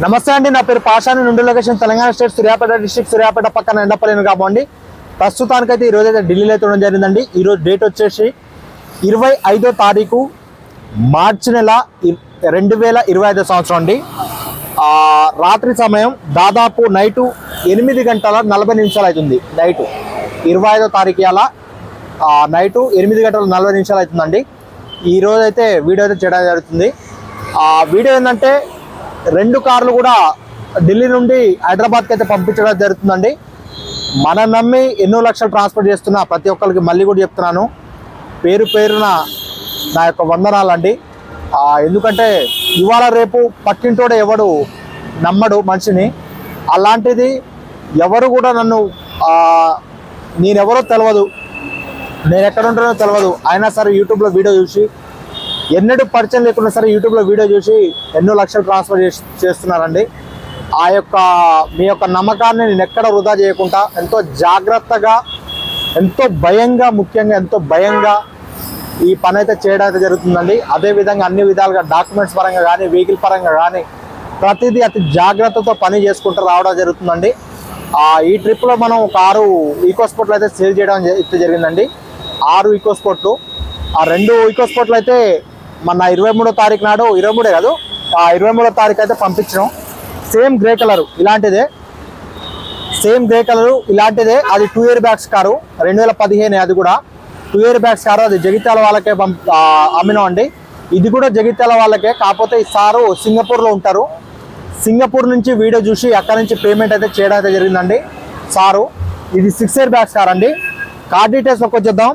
నమస్తే అండి నా పేరు పాషాని నుండి location Telangana state Suryapet district Suryapet పక్కన ఎండపల్లిని కాబోండి. ప్రస్తుతానికైతే ఈరోజు అయితే ఢిల్లీలో అయితే ఉండడం జరిగిందండి. ఈరోజు డేట్ వచ్చేసి ఇరవై ఐదో తారీఖు మార్చి నెల ఇ- రెండు వేల ఇరవై ఐదో సంవత్సరం అండి. రాత్రి సమయం దాదాపు నైటు ఎనిమిది గంటల నలభై నిమిషాలు అవుతుంది. నైటు ఇరవై ఐదో తారీఖు అలా నైటు ఎనిమిది గంటల నలభై నిమిషాలు అవుతుందండి. ఈరోజైతే అయితే వీడియో అయితే చేయడం జరుగుతుంది. వీడియో ఏంటంటే రెండు కార్లు కూడా ఢిల్లీ నుండి హైదరాబాద్కి అయితే పంపించడం జరుగుతుందండి. మనం నమ్మి ఎన్నో లక్షలు ట్రాన్స్ఫర్ చేస్తున్న ప్రతి ఒక్కరికి మళ్ళీ కూడా చెప్తున్నాను. పేరు పేరున నా యొక్క వందనాలండి. ఎందుకంటే ఇవాళ రేపు పక్కింటోడే ఎవడు నమ్మడు మనిషిని. అలాంటిది ఎవరు కూడా నన్ను నేనెవరో తెలియదు నేను ఎక్కడ ఉంటానో తెలియదు అయినా సరే యూట్యూబ్లో వీడియో చూసి ఎన్నడూ పరిచయం లేకుండా సరే యూట్యూబ్లో వీడియో చూసి ఎన్నో లక్షలు ట్రాన్స్ఫర్ చేసి చేస్తున్నారండి. ఆ యొక్క మీ యొక్క నమ్మకాన్ని నేను ఎక్కడ వృధా చేయకుండా ఎంతో జాగ్రత్తగా ఎంతో భయంగా ముఖ్యంగా ఎంతో భయంగా ఈ పని అయితే చేయడం అయితే జరుగుతుందండి అదేవిధంగా అన్ని విధాలుగా డాక్యుమెంట్స్ పరంగా కానీ వెహికల్ పరంగా కానీ ప్రతిదీ అతి జాగ్రత్తతో పని చేసుకుంటూ రావడం జరుగుతుందండి. ఈ ట్రిప్లో మనం ఒక ఆరు ఈకో స్పోర్ట్లు అయితే సేల్ చేయడం అయితే జరిగిందండి. ఆరు ఈకో స్పోర్ట్లు ఆ రెండు ఈకో స్పోర్ట్లు అయితే మన ఇరవై మూడో తారీఖు నాడు ఇరవై మూడే కాదు ఆ ఇరవై మూడో తారీఖు అయితే పంపించినాం. సేమ్ గ్రే కలర్ ఇలాంటిదే. సేమ్ గ్రే కలర్ ఇలాంటిదే. అది టూ ఇయర్ బ్యాగ్స్ కారు రెండు వేల పదిహేను అది కూడా. టూ ఇయర్ బ్యాగ్స్ కారు అది జగిత్యాల వాళ్ళకే పంపి అమ్మినాం అండి. ఇది కూడా జగిత్యాల వాళ్ళకే కాకపోతే ఈ సారు సింగపూర్లో ఉంటారు. సింగపూర్ నుంచి వీడియో చూసి అక్కడ నుంచి పేమెంట్ అయితే చేయడం అయితే జరిగిందండి. సారు ఇది సిక్స్ ఇయర్ బ్యాగ్స్ కార్ అండి కార్ డీటెయిల్స్ ఒక వచ్చేద్దాం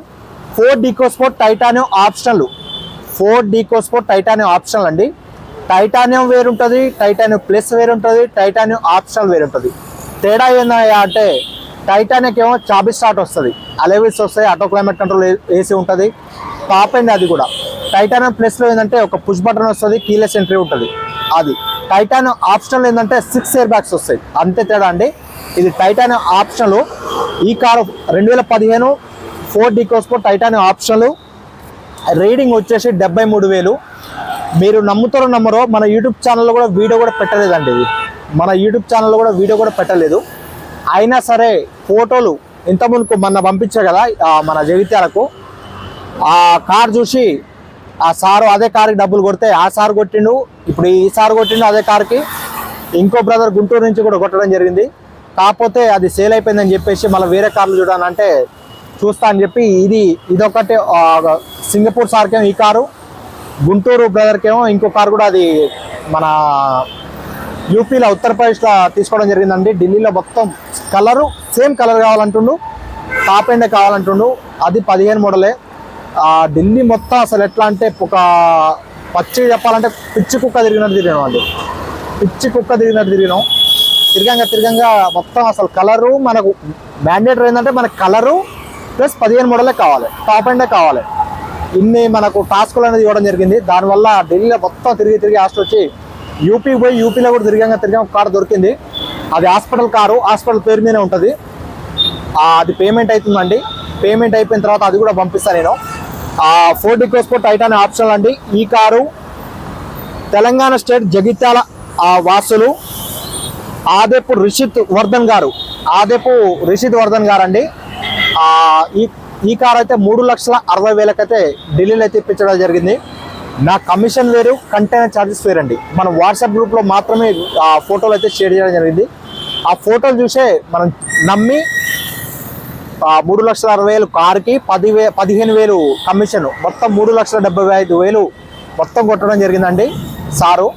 Ford EcoSport titanium optional Ford EcoSport titanium optional అండి. టైటానియం వేరుంటుంది టైటానియం ప్లస్ వేరుంటుంది టైటానియం ఆప్షనల్ వేరుంటుంది. తేడా ఏందయ్యా అంటే టైటానిక్ ఏమో చాబీ స్టార్ట్ వస్తుంది అలెవిల్స్ వస్తాయి ఆటో క్లైమేట్ కంట్రోల్ ఏసీ ఉంటుంది. టాప్ అయింది అది కూడా. టైటానియం ప్లస్లో ఏంటంటే ఒక పుష్ బటన్ వస్తుంది కీలెస్ ఎంట్రీ ఉంటుంది. అది. టైటానియం ఆప్షనల్ ఏంటంటే సిక్స్ ఇయర్ బ్యాగ్స్ వస్తాయి. అంతే తేడా అండి. ఇది టైటానియం ఆప్షనల్. ఈ కారు రెండు వేల పదిహేను ఫోర్ డీకోస్పో టైటానియం ఆప్షనల్. రీడింగ్ వచ్చేసి డెబ్బై మూడు వేలు. మీరు నమ్ముతారో నమ్మరో మన యూట్యూబ్ ఛానల్లో కూడా వీడియో కూడా పెట్టలేదండి ఇది. మన యూట్యూబ్ ఛానల్లో కూడా వీడియో కూడా పెట్టలేదు. అయినా సరే ఫోటోలు ఇంతకుముందుకు మొన్న పంపించే కదా మన జగిత్యాలకు. ఆ కార్ చూసి ఆ సారు అదే కార్కి డబ్బులు కొడితే ఆ సార్ కొట్టిండు ఇప్పుడు ఈ సార్ కొట్టిండు అదే కార్కి. ఇంకో బ్రదర్ గుంటూరు నుంచి కూడా కొట్టడం జరిగింది. కాకపోతే అది సేల్ అయిపోయిందని చెప్పేసి మళ్ళీ వేరే కార్లు చూడాలంటే చూస్తా అని చెప్పి ఇది ఇదొకటి సింగపూర్ సార్కేమో ఈ కారు గుంటూరు బ్రదర్కేమో ఇంకో కారు కూడా అది మన యూపీలో ఉత్తరప్రదేశ్లో తీసుకోవడం జరిగిందండి. ఢిల్లీలో మొత్తం కలరు సేమ్ కలర్ కావాలంటుండు టాప్ ఎండే కావాలంటుండు. అది పదిహేను మోడలే. ఢిల్లీ మొత్తం అసలు ఎట్లా అంటే ఒక పచ్చి చెప్పాలంటే పిచ్చి కుక్క తిరిగినట్టు తిరిగినాం అండి. పిచ్చి కుక్క తిరిగినట్టు తిరిగినాం. తిరగంగా తిరగంగా మొత్తం అసలు కలరు మనకు మ్యాండేటరీ ఏంటంటే మన కలరు ప్లస్ పదిహేను మోడలే కావాలి. టాప్ ఎండే కావాలి. ఇన్ని మనకు టాస్కులు అనేది ఇవ్వడం జరిగింది. దానివల్ల ఢిల్లీలో మొత్తం తిరిగి తిరిగి హాస్టల్ వచ్చి యూపీకి పోయి యూపీలో కూడా తిరిగాక తిరిగా ఒక కారు దొరికింది. అది హాస్పిటల్ కారు. హాస్పిటల్ పేరు మీదనే ఉంటుంది. అది పేమెంట్ అవుతుందండి. పేమెంట్ అయిపోయిన తర్వాత అది కూడా పంపిస్తాను నేను. ఫోర్ డికోస్పో టైటాన్ ఆప్షన్ అండి. ఈ కారు తెలంగాణ స్టేట్ జగిత్యాల వాసులు. ఆదేపు రిషిత్ వర్ధన్ గారు. ఆదేపు రిషిత్ వర్ధన్ గారు అండి ఈ ఈ కార్ అయితే మూడు లక్షల అరవై వేలకైతే ఢిల్లీలో అయితే ఇప్పించడం జరిగింది. నా కమిషన్ వేరు కంటైనర్ ఛార్జెస్ వేరండి. మన వాట్సాప్ గ్రూప్లో మాత్రమే ఆ ఫోటోలు అయితే షేర్ చేయడం జరిగింది. ఆ ఫోటోలు చూసే మనం నమ్మి ఆ మూడు లక్షల అరవై వేలు కార్కి పది వే పదిహేను వేలు కమిషన్ మొత్తం మూడు లక్షల డెబ్బై ఐదు వేలు మొత్తం కొట్టడం జరిగిందండి సారు.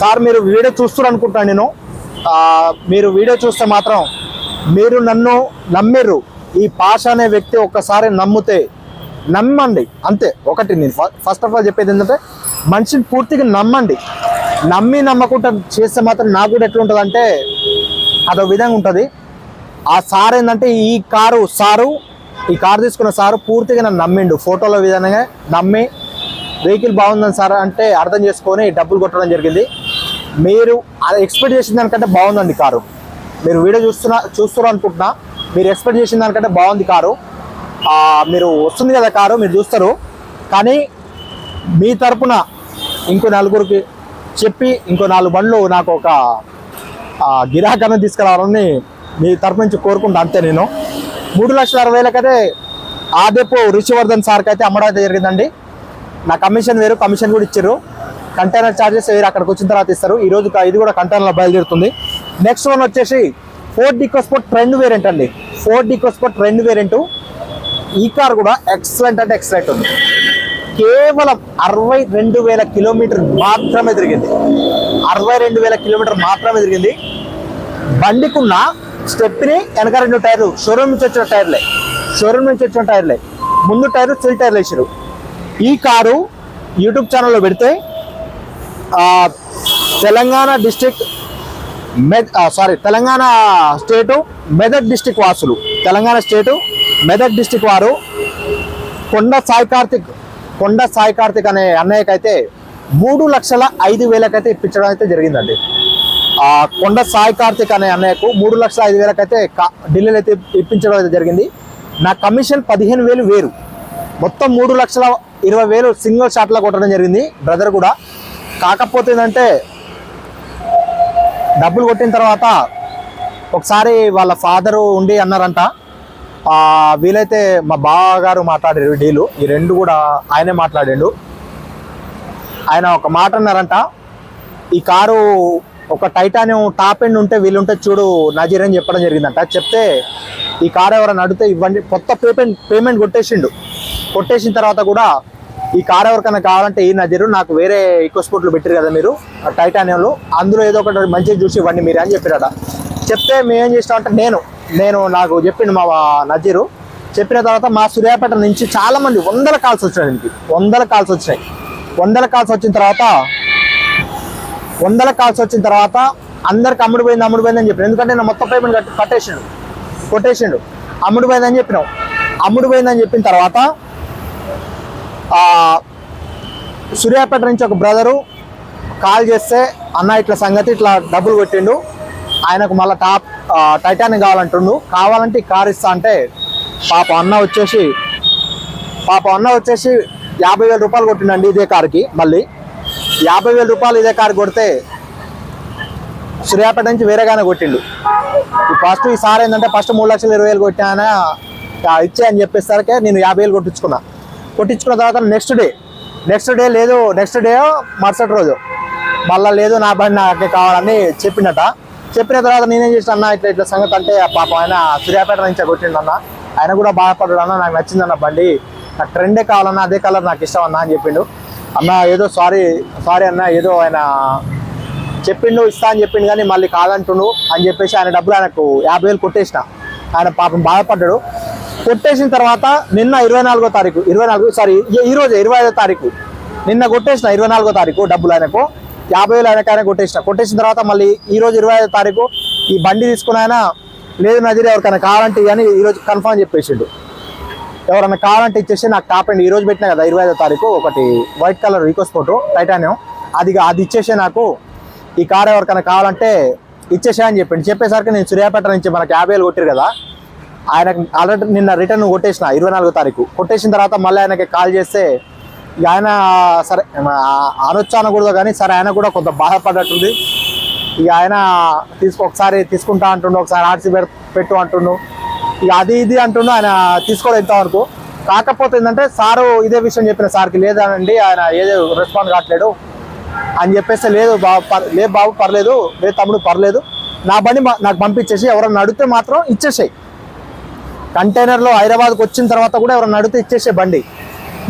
సార్ మీరు వీడియో చూస్తున్నారు అనుకుంటాను నేను. మీరు వీడియో చూస్తే మాత్రం మీరు నన్ను నమ్మిర్రు. ఈ పాష అనే వ్యక్తి ఒక్కసారి నమ్మితే నమ్మండి అంతే. ఒకటి నేను ఫస్ట్ ఆఫ్ ఆల్ చెప్పేది ఏంటంటే మనిషిని పూర్తిగా నమ్మండి. నమ్మి నమ్మకుండా చేస్తే మాత్రం నాకు కూడా ఎట్లా ఉంటుంది అంటే అదొక విధంగా ఉంటుంది. ఆ సార్ ఏంటంటే ఈ కారు సారు ఈ కారు తీసుకున్న సారు పూర్తిగా నన్ను నమ్మిండు. ఫోటోల విధంగా నమ్మి వెహికల్ బాగుందని సార్ అంటే అర్థం చేసుకొని డబ్బులు కొట్టడం జరిగింది. మీరు ఎక్స్పెక్ట్ చేసిన దానికంటే బాగుందండి కారు. మీరు వీడియో చూస్తున్నా చూస్తున్నారు అనుకుంటున్నా. మీరు ఎక్స్పెక్ట్ చేసిన దానికంటే బాగుంది కారు. మీరు వస్తుంది కదా కారు మీరు చూస్తారు. కానీ మీ తరపున ఇంకో నలుగురికి చెప్పి ఇంకో నాలుగు బండ్లు నాకు ఒక గిరాకాన్ని తీసుకురావాలని మీ తరపు నుంచి కోరుకుంటా అంతే నేను. మూడు లక్షల అరవై వేలకైతే ఆదేపు రిషివర్ధన్ సార్కి అయితే అమ్మడం అయితే జరిగిందండి. నా కమిషన్ వేరు కమిషన్ కూడా ఇచ్చారు. కంటైనర్ ఛార్జెస్ వేరు అక్కడికి వచ్చిన తర్వాత ఇస్తారు. ఈరోజు ఇది కూడా కంటైనర్లో బయలుదేరుతుంది. నెక్స్ట్ వన్ వచ్చేసి ఫోర్డ్ డికోస్పోర్ట్ ట్రెండ్ వేరియంట్ అండి. Ford EcoSport trend variant. ఈ కార్ కూడా ఎక్సలెంట్ అంటే ఎక్సలెంట్ ఉంది. కేవలం అరవై రెండు వేల కిలోమీటర్ మాత్రమే తిరిగింది. అరవై రెండు వేల కిలోమీటర్ మాత్రమే తిరిగింది. బండికున్న స్టెప్ని వెనక రెండు టైర్లు షోరూమ్ నుంచి వచ్చిన టైర్లే. షోరూమ్ నుంచి వచ్చిన టైర్లే. ముందు టైర్ సిల్ టైర్లు వేసారు ఈ కారు యూట్యూబ్ ఛానల్లో పెడితే Telangana district sorry Telangana state Medak district వాసులు. తెలంగాణ స్టేటు మెదక్ డిస్టిక్ వారు కొండ సాయి కార్తిక్ కొండ సాయి కార్తిక్ అనే అన్నయ్యకైతే మూడు లక్షల ఐదు వేలకైతే ఇప్పించడం అయితే జరిగిందండి. ఆ కొండ సాయి కార్తిక్ అనే అన్నయ్యకు మూడు లక్షల ఐదు వేలకైతే ఢిల్లీలో అయితే ఇప్పించడం అయితే జరిగింది. నా కమిషన్ పదిహేను వేలు వేరు. మొత్తం మూడు లక్షల ఇరవై వేలు సింగిల్ షాట్లో కొట్టడం జరిగింది బ్రదర్ కూడా. కాకపోతే ఏంటంటే డబ్బులు కొట్టిన తర్వాత ఒకసారి వాళ్ళ ఫాదరు ఉండి అన్నారంట. వీలైతే మా బావగారు మాట్లాడారు డీలు. ఈ రెండు కూడా ఆయనే మాట్లాడిండు. ఆయన ఒక మాట అన్నారంట ఈ కారు ఒక టైటానియం టాప్ ఎండ్ ఉంటే వీళ్ళుంటే చూడు నజీర్ అని చెప్పడం జరిగిందంట. చెప్తే ఈ కారు ఎవరైనా అడిగితే ఇవ్వండి. కొత్త పేమెంట్ పేమెంట్ కొట్టేసిండు. కొట్టేసిన తర్వాత కూడా ఈ కార్ ఎవరికైనా కావాలంటే ఈ నజీరు నాకు వేరే ఈకో స్పోర్ట్లు పెట్టారు కదా మీరు టైటానియంలో. అందులో ఏదో ఒకటి మంచిగా చూసి ఇవ్వండి మీరు అని చెప్పారట చెప్తే మేమేం ఏం చేస్తామంటే నేను నేను నాకు చెప్పిండు మా నజీరు. చెప్పిన తర్వాత మా సూర్యాపేట నుంచి చాలామంది వందల కాల్స్ వచ్చినాయి దీనికి. వందల కాల్స్ వచ్చినాయి. వందల కాల్స్ వచ్చిన తర్వాత వందల కాల్స్ వచ్చిన తర్వాత అందరికి అమ్ముడు పోయింది అమ్ముడు పోయింది అని చెప్పిన. ఎందుకంటే నేను మొత్తం పేమెంట్ కట్టి కట్టేసిండు. కొట్టేసిండు. అమ్ముడు పోయిందని చెప్పినాం. అమ్ముడు పోయిందని చెప్పిన తర్వాత సూర్యాపేట నుంచి ఒక బ్రదరు కాల్ చేస్తే అన్న ఇట్లా సంగతి ఇట్లా డబ్బులు కొట్టిండు. ఆయనకు మళ్ళీ టాప్ టైటానిక్ కావాలంటుండు. కావాలంటే కార్ ఇస్తా అంటే పాప అన్న వచ్చేసి పాప అన్న వచ్చేసి యాభై వేల రూపాయలు కొట్టిండండి ఇదే కార్కి మళ్ళీ. యాభై వేల రూపాయలు ఇదే కార్ కొడితే సూర్యాపేట నుంచి వేరేగానే కొట్టిండు. ఈ ఫస్ట్ ఈసారి ఏంటంటే ఫస్ట్ మూడు లక్షల ఇరవై వేలు కొట్టాన ఇచ్చే అని చెప్పేసరికి నేను యాభై వేలు కొట్టించుకున్నా. కొట్టించుకున్న తర్వాత నెక్స్ట్ డే నెక్స్ట్ డే లేదు నెక్స్ట్ డే మరుసటి రోజు. మళ్ళా లేదు నా బండి నాకు కావాలని చెప్పినట. చెప్పిన తర్వాత నేనేం చేసిన అన్న ఇట్లా ఇట్లా సంగతి అంటే ఆ పాపం ఆయన సూర్యాపేట నుంచి కొట్టిండు అన్న ఆయన కూడా బాధపడ్డాడు అన్న నాకు నచ్చిందన్న బండి. నాకు ట్రెండే కావాలన్నా అదే కలర్ నాకు ఇష్టం అన్న అని చెప్పిండు. అన్న ఏదో సారీ సారీ అన్న ఏదో ఆయన చెప్పిండు ఇస్తా అని చెప్పిండు కానీ మళ్ళీ కాదంటుండు అని చెప్పేసి ఆయన డబ్బులు ఆయనకు యాభై వేలు కొట్టేసిన. ఆయన పాపం బాధపడ్డాడు. కొట్టేసిన తర్వాత నిన్న ఇరవై నాలుగో తారీఖు ఇరవై నాలుగు సారీ ఈ రోజు ఇరవై ఐదో తారీఖు. నిన్న కొట్టేసిన ఇరవై నాలుగో తారీఖు డబ్బులు ఆయనకు యాభై వేలు ఆయనకైనా ఆయన కొట్టేసిన. కొట్టేసిన తర్వాత మళ్ళీ ఈ రోజు ఇరవై ఐదో తారీఖు ఈ బండి తీసుకుని ఆయన లేదు నదిరే ఎవరికైనా కావాలంటే అని ఈరోజు కన్ఫర్మ్ చెప్పేసిండు. ఎవరైనా కావాలంటే ఇచ్చేసి నాకు టాప్ అండ్ ఈ రోజు పెట్టినా కదా ఇరవై ఐదో తారీఖు ఒకటి వైట్ కలర్ ఈకోస్పోర్ట్ టైటానియం. అది అది ఇచ్చేసే నాకు ఈ కార్ ఎవరికైనా కావాలంటే ఇచ్చేసే అని చెప్పింది చెప్పేసరికి నేను సూర్యాపేట నుంచి మనకు యాభై వేలు కొట్టారు కదా ఆయనకు ఆల్రెడీ నిన్న రిటర్న్ కొట్టేసిన ఇరవై నాలుగో తారీఖు. కొట్టేసిన తర్వాత మళ్ళీ ఆయనకి కాల్ చేస్తే ఇక ఆయన సరే ఆ- అనొచ్చు అనకూడదు కానీ సరే ఆయన కూడా కొంత బాధపడ్డట్టుంది. ఇక ఆయన తీసుకో ఒకసారి తీసుకుంటా అంటుండు ఒకసారి ఆర్సీ పెట్టు అంటుండు. ఇక అది ఇది అంటుండు ఆయన తీసుకోలేదు ఇంతవరకు కాకపోతే ఏంటంటే సారు ఇదే విషయం చెప్పిన సార్కి లేదనండి ఆయన ఏదో రెస్పాండ్ కావట్లేడు అని చెప్పేస్తే లేదు బాబు లేదు బాబు పర్లేదు లేదు తమ్ముడు పర్లేదు. నా బండి నాకు పంపించేసి ఎవరన్నా అడిగితే మాత్రం ఇచ్చేసాయి. కంటైనర్లో హైదరాబాద్కి వచ్చిన తర్వాత కూడా ఎవరైనా అడిగితే ఇచ్చేసే బండి.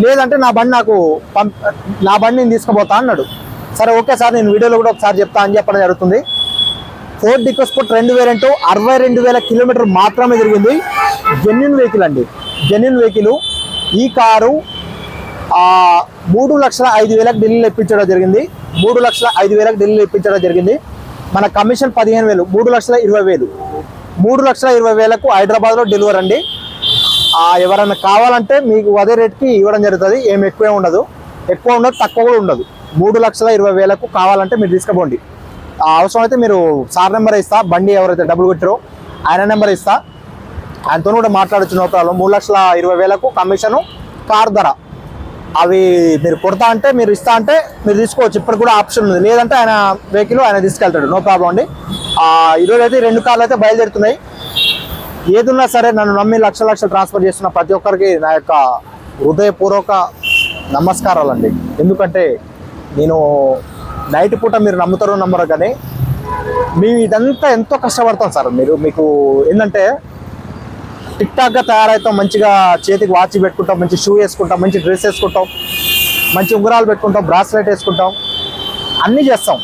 లేదంటే నా బండి నాకు పంప్ నా బండి నేను తీసుకుపోతా అన్నాడు. సరే ఓకే సార్ నేను వీడియోలో కూడా ఒకసారి చెప్తా అని చెప్పడం జరుగుతుంది. ఫోర్డ్ డికోస్పోర్ట్ రెండు వేరియంట్ అరవై రెండు వేల కిలోమీటర్ మాత్రమే తిరిగింది. జెన్యున్ వెహికల్ అండి. జెన్యున్ వెహికల్ ఈ కారు మూడు లక్షల ఐదు వేలకు ఢిల్లీలో ఇప్పించడం జరిగింది. మూడు లక్షల ఐదు వేలకు ఢిల్లీలో ఇప్పించడం జరిగింది. మన కమిషన్ పదిహేను వేలు మూడు లక్షల ఇరవై వేలు. మూడు లక్షల ఇరవై వేలకు హైదరాబాద్లో డెలివరీ అండి. ఎవరైనా కావాలంటే మీకు అదే రేట్కి ఇవ్వడం జరుగుతుంది. ఏం ఎక్కువే ఉండదు. ఎక్కువ ఉండదు తక్కువ కూడా ఉండదు. మూడు లక్షల ఇరవై వేలకు కావాలంటే మీరు తీసుకుపోండి. అవసరం అయితే మీరు సార్ నెంబర్ ఇస్తా బండి ఎవరైతే డబ్బులు కొట్టారో ఆయన నెంబర్ ఇస్తా. ఆయనతో కూడా మాట్లాడచ్చు నో ప్రాబ్లం. మూడు లక్షల ఇరవై వేలకు కమిషను కార్ ధర. అవి మీరు కొడతా అంటే మీరు ఇస్తా అంటే మీరు తీసుకోవచ్చు. ఇప్పుడు కూడా ఆప్షన్ ఉంది. లేదంటే ఆయన వెహికల్ ఆయన తీసుకెళ్తాడు నో ప్రాబ్లం అండి. ఈరోజు అయితే రెండు కార్లు అయితే బయలుదేరుతున్నాయి. ఏదున్నా సరే నన్ను నమ్మి లక్ష లక్షలు ట్రాన్స్ఫర్ చేస్తున్న ప్రతి ఒక్కరికి నా యొక్క హృదయపూర్వక నమస్కారాలండి. ఎందుకంటే నేను నైట్ పూట మీరు నమ్ముతారో నమ్మరు కానీ మేము ఇదంతా ఎంతో కష్టపడతాం సార్ మీరు. మీకు ఏంటంటే టిక్ టాక్గా తయారవుతాం మంచిగా చేతికి వాచ్ పెట్టుకుంటాం మంచి షూ వేసుకుంటాం మంచి డ్రెస్ వేసుకుంటాం మంచి ఉంగరాలు పెట్టుకుంటాం బ్రాస్లెట్ వేసుకుంటాం అన్నీ చేస్తాం.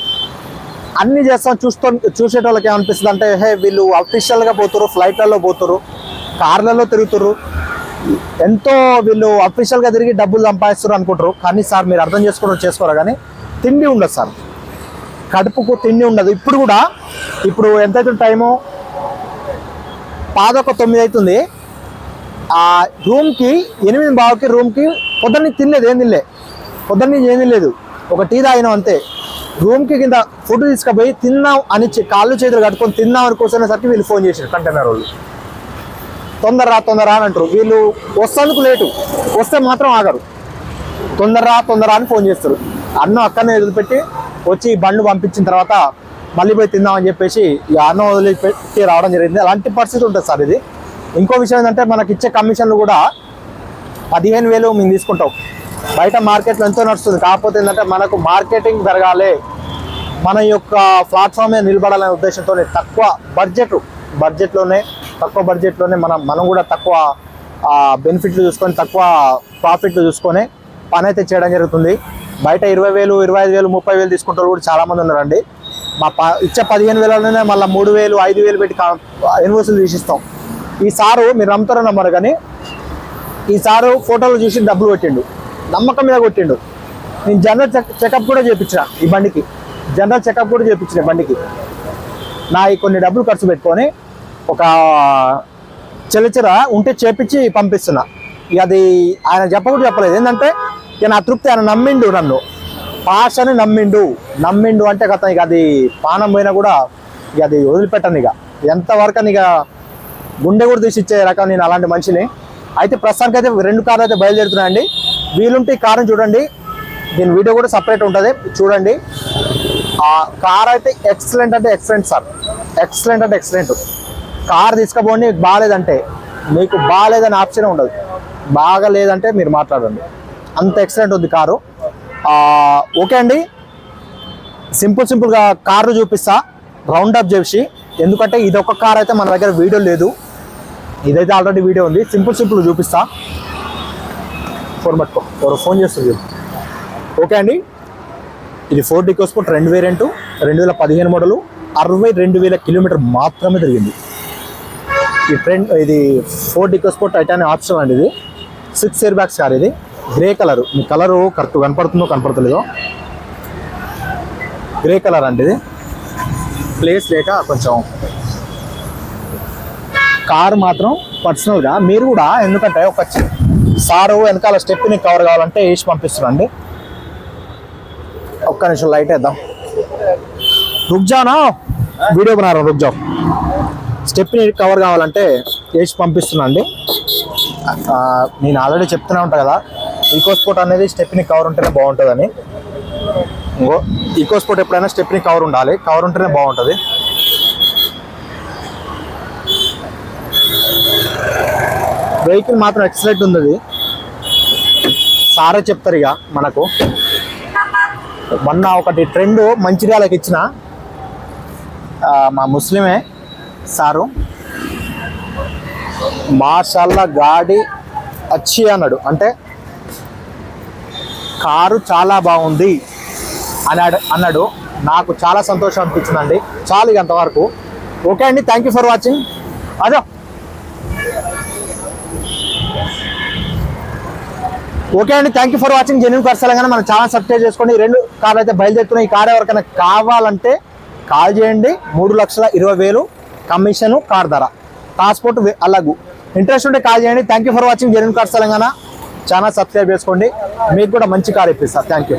అన్నీ చేస్తాం చూస్తూ చూసేటోళ్ళకి ఏమనిపిస్తుంది అంటే హే వీళ్ళు అఫీషియల్గా పోతురు ఫ్లైట్లలో పోతురు కార్లలో తిరుగుతురు ఎంతో వీళ్ళు అఫీషియల్గా తిరిగి డబ్బులు సంపాదిస్తారు అనుకుంటారు. కానీ సార్ మీరు అర్థం చేసుకోవడం చేసుకోరు కానీ తిండి ఉండదు సార్. కడుపుకు తిండి ఉండదు. ఇప్పుడు కూడా ఇప్పుడు ఎంతైతే టైము? పాదొక తొమ్మిది అవుతుంది ఆ రూమ్కి ఎనిమిది బావకి రూమ్కి పొద్దున్న తినలేదు ఏం తినలే. పొద్దున్న ఏం తినలేదు. ఒక టీ తాగినాం అంతే. రూమ్కి కింద ఫుడ్ తీసుకుపోయి తిన్నాం అని కాళ్ళు చేతులు కట్టుకొని తిన్నాం అని కూర్చునేసరికి వీళ్ళు ఫోన్ చేశారు కంటైనర్ వాళ్ళు. తొందర రా తొందర అని అంటారు. వీళ్ళు వస్తేందుకు లేటు. వస్తే మాత్రం ఆగరు. తొందర రా తొందర అని ఫోన్ చేస్తారు. అన్నం అక్కడనే వదిలిపెట్టి వచ్చి బండ్లు పంపించిన తర్వాత మళ్ళీ పోయి తిందామని చెప్పేసి ఈ అన్నం వదిలిపెట్టి రావడం జరిగింది. అలాంటి పరిస్థితి ఉంటుంది సార్ ఇది. ఇంకో విషయం ఏంటంటే మనకి ఇచ్చే కమిషన్లు కూడా పదిహేను వేలు మేము తీసుకుంటాం. బయట మార్కెట్లో ఎంతో నడుస్తుంది. కాకపోతే ఏంటంటే మనకు మార్కెటింగ్ పెరగాలి. మన యొక్క ప్లాట్ఫామ్ మీద నిలబడాలనే ఉద్దేశంతో తక్కువ బడ్జెట్ బడ్జెట్లోనే తక్కువ బడ్జెట్లోనే మనం మనం కూడా తక్కువ బెనిఫిట్లు చూసుకొని తక్కువ ప్రాఫిట్లు చూసుకొని పని అయితే చేయడం జరుగుతుంది. బయట ఇరవై వేలు ఇరవై ఐదు వేలు ముప్పై వేలు తీసుకుంటారు కూడా చాలామంది ఉన్నారండి. మా ప ఇచ్చే పదిహేను వేలలోనే మళ్ళీ మూడు వేలు ఐదు వేలు పెట్టి ఇన్వోసులు తీసిస్తాం. ఈ సారు మీరు నమ్ముతారో నమ్మరు కానీ ఈ సారు ఫోటోలు చూసి డబ్బులు కొట్టిండు. నమ్మకం మీద కొట్టిండు. నేను జనరల్ చెక్ చెకప్ కూడా చేయించిన ఈ బండికి. జనరల్ చెకప్ కూడా చేయించిన బండికి. నా ఈ కొన్ని డబ్బులు ఖర్చు పెట్టుకొని ఒక చిల్లచిర ఉంటే చేపించి పంపిస్తున్నా. ఇక అది ఆయన చెప్పకూడదు చెప్పలేదు. ఏంటంటే ఇక నా తృప్తి ఆయన నమ్మిండు నన్ను. పాస్ అని నమ్మిండు. నమ్మిండు అంటే కథ ఇక అది పానం పోయినా కూడా ఇక అది వదిలిపెట్టను ఇక. ఎంతవరకు అని ఇక గుండె కూడా తీసి ఇచ్చే రకం నేను అలాంటి మనిషిని. అయితే ప్రస్తుతానికి అయితే రెండు కార్లు అయితే బయలుదేరుతున్నాయండి. వీలుంటే ఈ కారుని చూడండి. దీని వీడియో కూడా సపరేట్ ఉంటుంది. చూడండి. ఆ కార్ అయితే ఎక్సలెంట్ అంటే ఎక్సలెంట్ సార్ ఎక్సలెంట్ అంటే ఎక్సలెంట్ కార్ తీసుకుపోండి మీకు బాగాలేదంటే మీకు బాగాలేదని ఆప్షన్ ఉండదు. బాగాలేదంటే మీరు మాట్లాడండి. అంత ఎక్సలెంట్ ఉంది కారు. ఓకే అండి. సింపుల్ సింపుల్గా కార్లు చూపిస్తా. రౌండ్ అప్ చేసి. ఎందుకంటే ఇది ఒక కార్ అయితే మన దగ్గర వీడియో లేదు. ఇదైతే ఆల్రెడీ వీడియో ఉంది. సింపుల్ సింపుల్ చూపిస్తా. ఫోన్ పట్టుకో ఫోన్ చేస్తుంది ఓకే అండి? ఇది ఫోర్ డికోస్పోర్ట్ రెండు వేరియంట్ రెండు వేల పదిహేను మోడలు అరవై రెండు వేల కిలోమీటర్ మాత్రమే తిరిగింది. ఈ ట్రెండ్ ఇది ఫోర్ డికోస్పోర్ట్ టైటానియం ఆప్షన్ అండి ఇది. సిక్స్ ఇయర్ బ్యాగ్స్ కార్ ఇది. గ్రే కలర్ మీ కలరు కరెక్ట్ కనపడుతుందో కనపడతలేదో. గ్రే కలర్ అండి ఇది. ప్లేస్ లేక కొంచెం కారు మాత్రం పర్సనల్గా మీరు కూడా ఎందుకంటే ఒక సారు వెనకాల స్టెప్ని కవర్ కావాలంటే వేసి పంపిస్తున్నాండి ఒక్క నిమిషం లైట్ వేద్దాం. రుగ్జానా? వీడియో బనారా రుగ్జా? స్టెప్ని కవర్ కావాలంటే వేసి పంపిస్తున్నా అండి నేను ఆల్రెడీ చెప్తూనే ఉంటా కదా. ఈకోస్పోర్ట్ అనేది స్టెప్ని కవర్ ఉంటేనే బాగుంటుందని. ఇంకో ఈకోస్పోర్ట్ ఎప్పుడైనా స్టెప్ని కవర్ ఉండాలి. కవర్ ఉంటేనే బాగుంటుంది. వెహికల్ మాత్రం ఎక్సలెంట్ ఉంది అది సారే చెప్తారు ఇక మనకు. మొన్న ఒకటి ట్రెండ్ మంచిర్యాలకు ఇచ్చిన మా ముస్లిమే సారు. మార్షల్లా గాడి అచ్చి అన్నాడు. అంటే కారు చాలా బాగుంది అన్నాడు అన్నాడు. నాకు చాలా సంతోషం అనిపించిందండి. చాలు ఇక అంతవరకు. ఓకే అండి థ్యాంక్ యూ ఫర్ వాచింగ్ అదో ఓకే అండి thank you for watching genuine cars Telangana మనం చాలా సబ్స్క్రైబ్ చేసుకోండి. ఈ రెండు కార్లు అయితే బయలుదేరుతున్నాయి. ఈ కార్ ఎవరికైనా కావాలంటే కాల్ చేయండి. మూడు లక్షల ఇరవై వేలు కమిషను కార్ ధర. ట్రాన్స్పోర్ట్ వే- అలాగు. ఇంట్రెస్ట్ ఉంటే కాల్ చేయండి. Thank you for watching genuine cars Telangana. Channel subscribe చేసుకోండి. మీకు కూడా మంచి కార్ ఇప్పిస్తారు థ్యాంక్ యూ